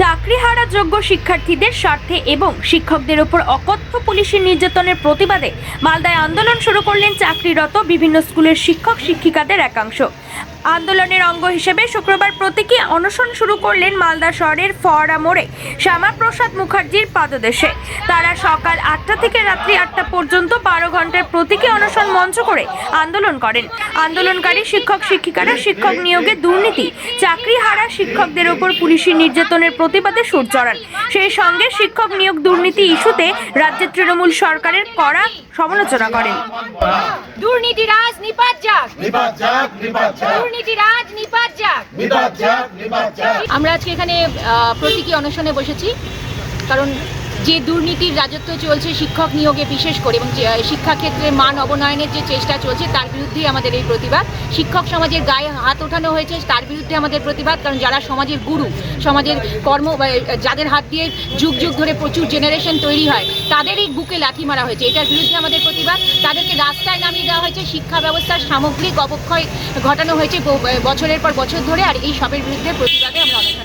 চাকরিহারা যোগ্য শিক্ষার্থীদের স্বার্থে এবং শিক্ষকদের উপর অকথ্য পুলিশের নির্যাতনের প্রতিবাদে মালদায় আন্দোলন শুরু করলেন চাকরিরত বিভিন্ন স্কুলের শিক্ষক শিক্ষিকাদের একাংশ। আন্দোলনের অঙ্গ হিসেবে শুক্রবার প্রতীকী অনশন শুরু করলেন মালদা শহরের ফোয়ারা মোড়ে শ্যামাপ্রসাদ মুখার্জির পাদদেশে। তারা সকাল আটটা থেকে রাত্রি আটটা পর্যন্ত বারো ঘণ্টার প্রতীকী অনশন মঞ্চ করে আন্দোলন করেন। আন্দোলনকারী শিক্ষক, শিক্ষিকারা শিক্ষক নিয়োগে দুর্নীতি চাকরি হারা শিক্ষকদের ওপর পুলিশি নির্যাতনের প্রতিবাদে সুর চড়ান। সেই সঙ্গে শিক্ষক নিয়োগ দুর্নীতি ইস্যুতে রাজ্যের তৃণমূল সরকারের কড়া সমালোচনা করেন। দুর্নীতি রাজ নিপাত যাক। নিপাত যাক নিপাত যাক। দুর্নীতি রাজ নিপাত যাক। নিপাত যাক নিপাত যাক। আমরা আজকে এখানে আহ, প্রতীকী অনশনে বসেছি। কারণ যে দুর্নীতির রাজত্ব চলছে, শিক্ষক নিয়োগে বিশেষ করে এবং শিক্ষাক্ষেত্রে মান অবনয়নের যে চেষ্টা চলছে, তার বিরুদ্ধেই আমাদের এই প্রতিবাদ। শিক্ষক সমাজের গায়ে হাত ওঠানো হয়েছে, তার বিরুদ্ধে আমাদের প্রতিবাদ, কারণ যারা সমাজের গুরু, সমাজের কর্ম যাদের হাত দিয়ে যুগ যুগ ধরে প্রচুর জেনারেশন তৈরি হয় তাদেরই বুকে লাথি মারা হয়েছে। এটার বিরুদ্ধে আমাদের প্রতিবাদ। তাদেরকে রাস্তায় নামিয়ে দেওয়া হয়েছে, শিক্ষা ব্যবস্থার সামগ্রিক অবক্ষয় ঘটানো হয়েছে বছরের পর বছর ধরে, আর এই সবের বিরুদ্ধে প্রতিবাদে আমরা অনশন